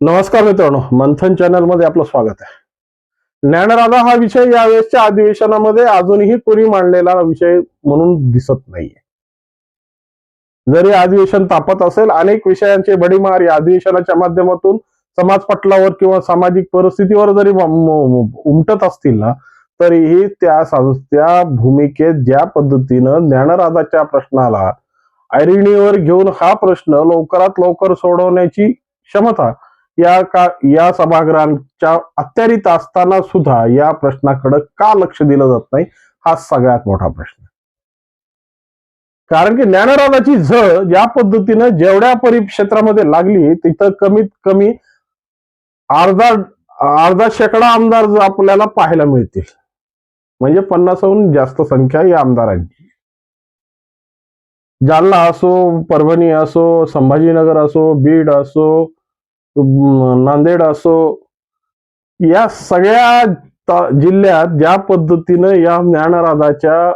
नमस्कार मित्रांनो मंथन चॅनलमध्ये आपलं स्वागत आहे. ज्ञानराधा हा विषय यावेळेसच्या अधिवेशनामध्ये अजूनही कोणी मांडलेला विषय म्हणून दिसत नाहीये. जरी अधिवेशन तापत असेल अनेक विषयांचे बडीमार या अधिवेशनाच्या माध्यमातून समाज पटलावर किंवा सामाजिक परिस्थितीवर जरी उमटत असतील ना तरीही त्या संस्था भूमिकेत ज्या पद्धतीनं ज्ञानराधाच्या प्रश्नाला ऐरणीवर घेऊन हा प्रश्न लवकरात लवकर सोडवण्याची क्षमता या का या सभागृहांच्या अत्यारीत असताना सुद्धा या प्रश्नाकडे का लक्ष दिलं जात नाही हा सगळ्यात मोठा प्रश्न. कारण की ज्ञानराजाची झळ ज्या पद्धतीनं जेवढ्या परिक्षेत्रामध्ये लागली तिथं कमीत कमी अर्धा अर्धा शेकडा आमदार आपल्याला पाहायला मिळतील. म्हणजे पन्नासहून जास्त संख्या या आमदारांची. जालना असो परभणी असो संभाजीनगर असो बीड असो नांदेड असो या सगळ्या जिल्ह्यात ज्या पद्धतीनं या ज्ञानराधाच्या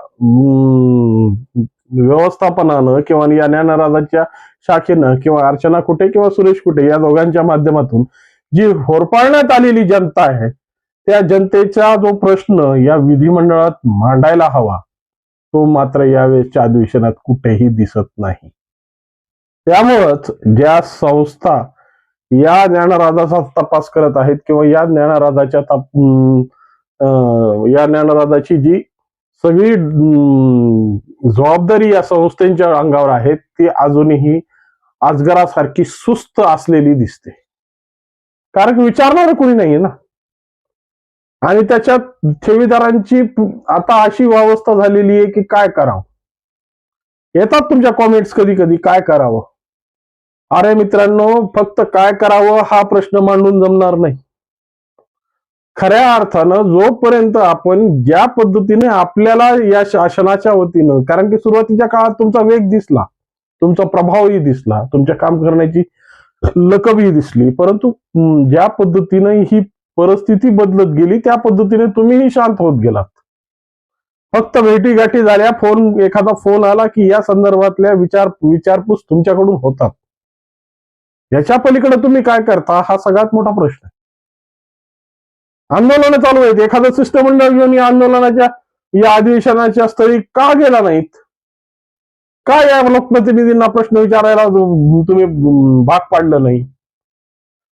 व्यवस्थापनानं किंवा या ज्ञानराधाच्या शाखेनं किंवा अर्चना कुठे किंवा सुरेश कुठे या दोघांच्या माध्यमातून जी होरपाळण्यात आलेली जनता आहे त्या जनतेचा जो प्रश्न या विधिमंडळात मांडायला हवा तो मात्र यावेळेसच्या अधिवेशनात कुठेही दिसत नाही. त्यामुळंच ज्या संस्था या ज्ञानराधाचा तपास करत आहेत किंवा या ज्ञानराधाच्या तप- अं, अं, या ज्ञानराधाची जी सगळी जबाबदारी या संस्थेच्या अंगावर आहे ती अजूनही अजगरासारखी सुस्त असलेली दिसते. कारण विचारणार कोणी नाहीये ना? आणि त्याच्यात ठेवीदारांची आता अशी अवस्था झालेली आहे की काय करावं? येतात तुमच्या कॉमेंट्स कधी कधी काय करावं? अरे मित्रांनो फक्त काय करावं हा प्रश्न मांडून जमणार नाही. खऱ्या अर्थानं जोपर्यंत आपण ज्या पद्धतीने आपल्याला या शासनाच्या वतीनं कारण की सुरुवातीच्या काळात तुमचा वेग दिसला तुमचा प्रभावही दिसला तुमच्या काम करण्याची लकबही दिसली परंतु ज्या पद्धतीने ही परिस्थिती बदलत गेली त्या पद्धतीने तुम्हीही शांत होत गेलात. फक्त भेटीगाठी झाल्या फोन एखादा फोन आला की या संदर्भातल्या विचार विचारपूस तुमच्याकडून होतात. याच्या पलीकडे तुम्ही काय करता हा सगळ्यात मोठा प्रश्न आहे. आंदोलन चालू आहेत. एखादं शिष्टमंडळ घेऊन या आंदोलनाच्या या अधिवेशनाच्या स्थळी का गेला नाहीत? का या लोकप्रतिनिधींना प्रश्न विचारायला तुम्ही भाग पाडलं नाही?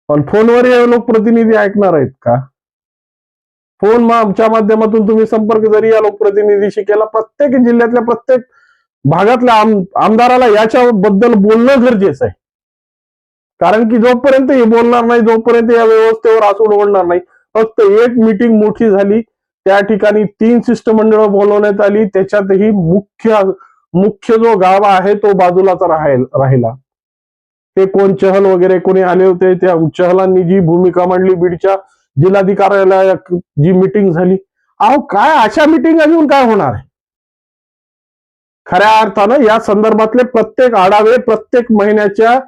पण फोनवर हे लोकप्रतिनिधी ऐकणार आहेत का? फोन आमच्या माध्यमातून तुम्ही संपर्क जरी या लोकप्रतिनिधीशी केला प्रत्येक जिल्ह्यातल्या प्रत्येक भागातल्या आम- आमदाराला याच्याबद्दल बोलणं गरजेचं आहे. कारण की जोपर्यंत हे बोलणार नाही जोपर्यंत या व्यवस्थेवर आसूड ओढणार नाही फक्त एक मीटिंग मोठी झाली. त्या ठिकाणी तीन शिष्टमंडळ बोलवण्यात आली. त्याच्यातही मुख्य मुख्य जो गाव आहे तो बाजूलाच राहील राहिला. ते कोण चहल वगैरे कोणी आले होते त्या चहलांनी जी भूमिका मांडली बीडच्या जिल्हाधिकाऱ्याला जी मिटिंग झाली. अहो काय अशा मिटिंग अजून काय होणार आहे? खऱ्या अर्थानं या संदर्भातले प्रत्येक आढावे प्रत्येक महिन्याच्या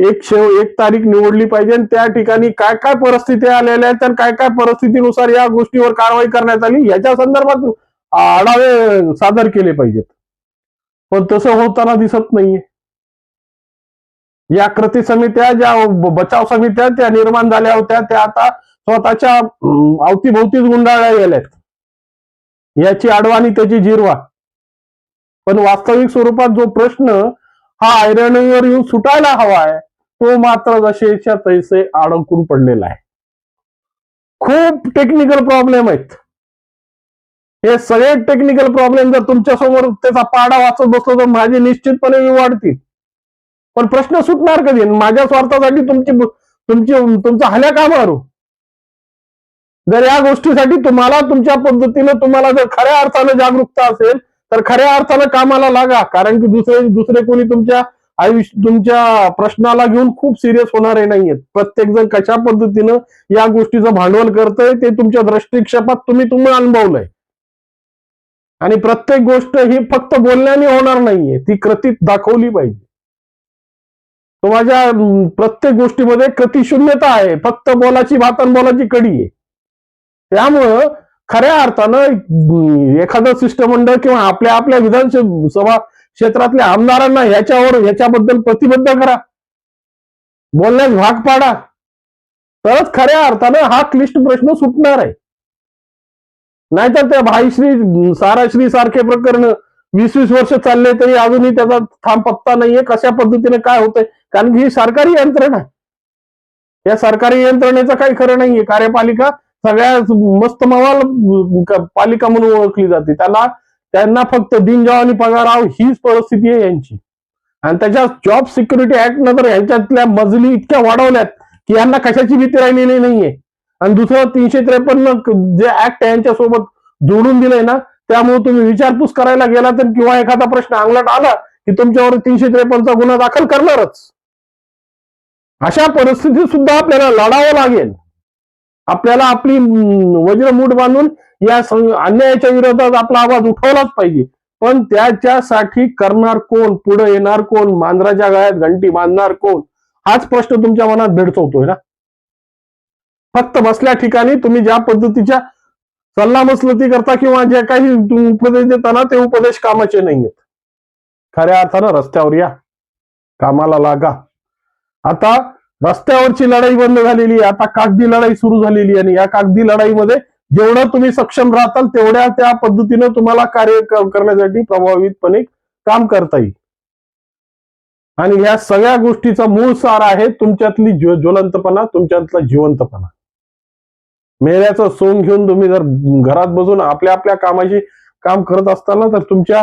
एक शेव एक तारीख निवडली पाहिजे आणि त्या ठिकाणी काय काय परिस्थिती आलेल्या आहेत तर काय काय परिस्थितीनुसार या गोष्टीवर कारवाई करण्यात आली याच्या संदर्भात आढावे सादर केले पाहिजेत. पण तसं होताना दिसत नाहीये. या कृती समित्या ज्या बचाव समित्या त्या निर्माण झाल्या होत्या त्या आता स्वतःच्या अवतीभोवतीच गुंडाळल्या गेल्यात. याची आडवाणी त्याची जिरवा. पण वास्तविक स्वरूपात जो प्रश्न हा ऐरणीवर येऊन सुटायला हवा आहे. तो मात्र जसेच्या तैसे अडकून पडलेला आहे. खूप टेक्निकल प्रॉब्लेम आहेत. हे सगळे टेक्निकल प्रॉब्लेम जर तुमच्यासमोर त्याचा पाडा वाचत बसलो तर माझे निश्चितपणे मी वाढतील. पण प्रश्न सुटणार कधी? माझ्या स्वार्थासाठी तुमची तुमची तुमचा हल्या का मारू? जर या गोष्टीसाठी तुम्हाला तुमच्या पद्धतीने तुम्हाला जर खऱ्या अर्थानं जागरूकता असेल तर खऱ्या अर्थानं कामाला लागा कारण की दुसरे दुसरे कोणी तुमच्या आयुष्य तुमच्या प्रश्नाला घेऊन खूप सिरियस होणारे नाहीयेत. प्रत्येक जण कशा पद्धतीनं या गोष्टीचं भांडवल करतंय ते तुमच्या दृष्टिक्षेपात तुम्ही तुम्ही अनुभवलंय. आणि प्रत्येक गोष्ट ही फक्त बोलण्याने होणार नाहीये ती कृतीत दाखवली पाहिजे. तो माझ्या प्रत्येक गोष्टीमध्ये कृतिशून्यता आहे फक्त बोलाची भात आणि बोलाची कडी आहे. त्यामुळं खऱ्या अर्थानं एखादं शिष्टमंडळ किंवा आपल्या आपल्या विधानसभा क्षेत्रातल्या आमदारांना ह्याच्यावर ह्याच्याबद्दल प्रतिबद्ध करा. बोलण्यास भाग पाडा. तरच खऱ्या अर्थानं हा क्लिष्ट प्रश्न सुटणार आहे. नाहीतर त्या भाईश्री साराश्री सारखे प्रकरण वीस वीस वर्ष चालले तरी अजूनही त्याचा थांब पत्ता नाहीये कशा पद्धतीने काय होतंय. कारण की ही सरकारी यंत्रणा या सरकारी यंत्रणेचं काही खरं नाहीये. कार्यपालिका सगळ्याच मस्त मवाल पालिका म्हणून ओळखली जाते. त्याला त्यांना फक्त दिनजवानी पगाराव हीच परिस्थिती आहे यांची. आणि त्याच्या जॉब सिक्युरिटी ऍक्ट नंतर यांच्यातल्या मजली इतक्या वाढवल्यात की यांना कशाची भीती राहिलेली नाहीये. आणि दुसरं तीनशे त्रेपन्न जे ऍक्ट यांच्यासोबत जोडून दिलंय ना त्यामुळे तुम्ही विचारपूस करायला गेला तर किंवा एखादा प्रश्न अंगलट आला की तुमच्यावर तीनशे त्रेपन्नचा गुन्हा दाखल करणारच. अशा परिस्थितीत सुद्धा आपल्याला लढावं लागेल. आपल्याला आपली अं, वज्रमूठ बांधून या अन्यायाच्या विरोधात आपला आवाज उठवलाच पाहिजे. पण त्याच्यासाठी करणार कोण? पुढे येणार कोण? मांजराच्या गळ्यात घंटी बांधणार कोण? हाच प्रश्न तुमच्या मनात भेडसवतोय ना? फक्त बसल्या ठिकाणी तुम्ही ज्या पद्धतीच्या सल्लामसलती करता किंवा जे काही उपदेश देताना ते उपदेश कामाचे नाही आहेत खऱ्या अर्थानं रस्त्यावर या. कामाला लागा. आता रस्त्यावरची लढाई बंद झालेली आहे. आता कागदी लढाई सुरू झालेली आहे आणि या कागदी लढाईमध्ये जेवढं तुम्ही सक्षम राहताल तेवढ्या त्या पद्धतीनं तुम्हाला कार्य करण्यासाठी प्रभावितपणे काम करता येईल. आणि या सगळ्या गोष्टीचा मूळ सार आहे तुमच्यातली ज्वलंतपणा तुमच्यातला जिवंतपणा. मेहऱ्याचं सोंग घेऊन तुम्ही जर घरात बसून आपल्या आपल्या कामाशी काम करत असताना तर तुमच्या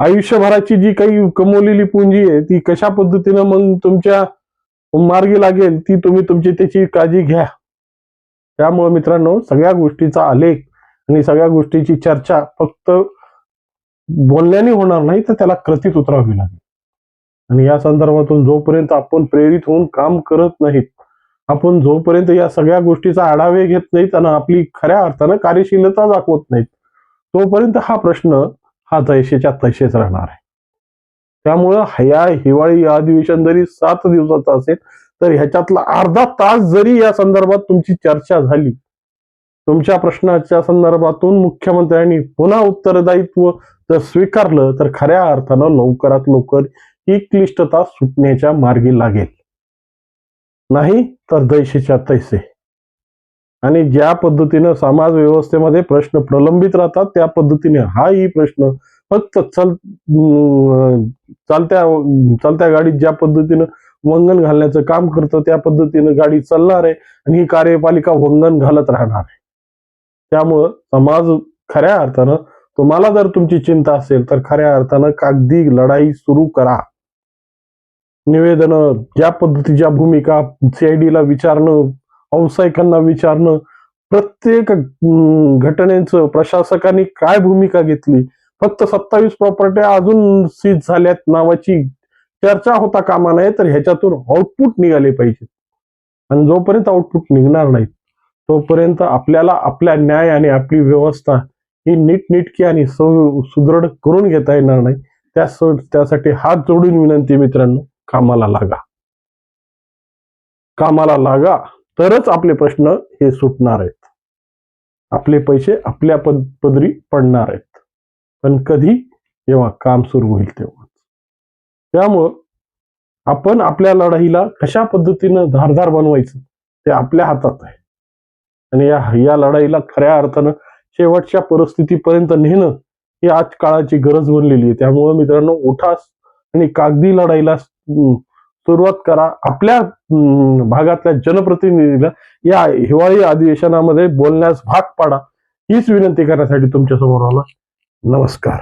आयुष्यभराची जी काही कमवलेली पुंजी आहे ती कशा पद्धतीनं मग तुमच्या मार्गी लागेल ती तुम्ही तुमची त्याची काळजी घ्या. त्यामुळे मित्रांनो सगळ्या गोष्टीचा आलेख आणि सगळ्या गोष्टीची चर्चा फक्त बोलण्याने होणार नाही तर त्याला कृतीत उतरावी लागेल. आणि या संदर्भातून जोपर्यंत आपण प्रेरित होऊन काम करत नाहीत आपण जोपर्यंत या सगळ्या गोष्टीचा आढावे घेत नाहीत आणि आपली खऱ्या अर्थानं कार्यशीलता दाखवत नाहीत तोपर्यंत हा प्रश्न हा तैशेच्या तैशेच राहणार आहे. त्यामुळं ह्या हिवाळी अधिवेशन जरी सात दिवसाचं असेल तर ह्याच्यातला अर्धा तास जरी या संदर्भात तुमची चर्चा झाली तुमच्या प्रश्नाच्या संदर्भातून मुख्यमंत्र्यांनी पुन्हा उत्तरदायित्व जर स्वीकारलं तर खऱ्या अर्थानं लवकरात लवकर ही क्लिष्टता सुटण्याच्या मार्गी लागेल. नाही तर दैशेच्या तैसे. आणि ज्या पद्धतीनं समाज व्यवस्थेमध्ये प्रश्न प्रलंबित राहतात त्या पद्धतीने हाही प्रश्न फक्त चल चालत्या चालत्या गाडीत ज्या पद्धतीनं वंगण घालण्याचं काम करतं त्या पद्धतीनं गाडी चालणार आहे आणि ही कार्यपालिका वंगण घालत राहणार आहे. त्यामुळं समाज खऱ्या अर्थानं तुम्हाला जर तुमची चिंता असेल तर खऱ्या अर्थानं कागदी लढाई सुरू करा. निवेदन ज्या पद्धतीच्या भूमिका सीआयडीला विचारणं व्यावसायिकांना विचारणं प्रत्येक घटनेचं प्रशासकांनी काय भूमिका घेतली? फक्त सत्तावीस प्रॉपर्ट्या अजून सीज झाल्यात नावाची चर्चा होता कामा नये तर ह्याच्यातून आउटपुट निघाले पाहिजे आणि जोपर्यंत आउटपुट निघणार नाहीत तोपर्यंत आपल्याला आपल्या न्याय आणि आपली व्यवस्था ही नीटनेटकी आणि सुदृढ करून घेता येणार नाही. त्या त्यासाठी हात जोडून विनंती मित्रांनो कामाला लागा. कामाला लागा. तरच आपले प्रश्न हे सुटणार आहेत. आपले पैसे आपल्या पद पदरी पडणार आहेत. पण कधी? जेव्हा काम सुरू होईल तेव्हा त्यामुळं आपण आपल्या लढाईला कशा पद्धतीनं धारधार बनवायचं ते आपल्या हातात आहे. आणि या या लढाईला खऱ्या अर्थानं शेवटच्या परिस्थितीपर्यंत नेणं ही आज काळाची गरज बनलेली आहे. त्यामुळं मित्रांनो उठास आणि कागदी लढाईला सुरुवात करा. आपल्या भागातल्या जनप्रतिनिधीला या हिवाळी अधिवेशनामध्ये बोलण्यास भाग पाडा. हीच विनंती करण्यासाठी तुमच्यासमोर आला. नमस्कार.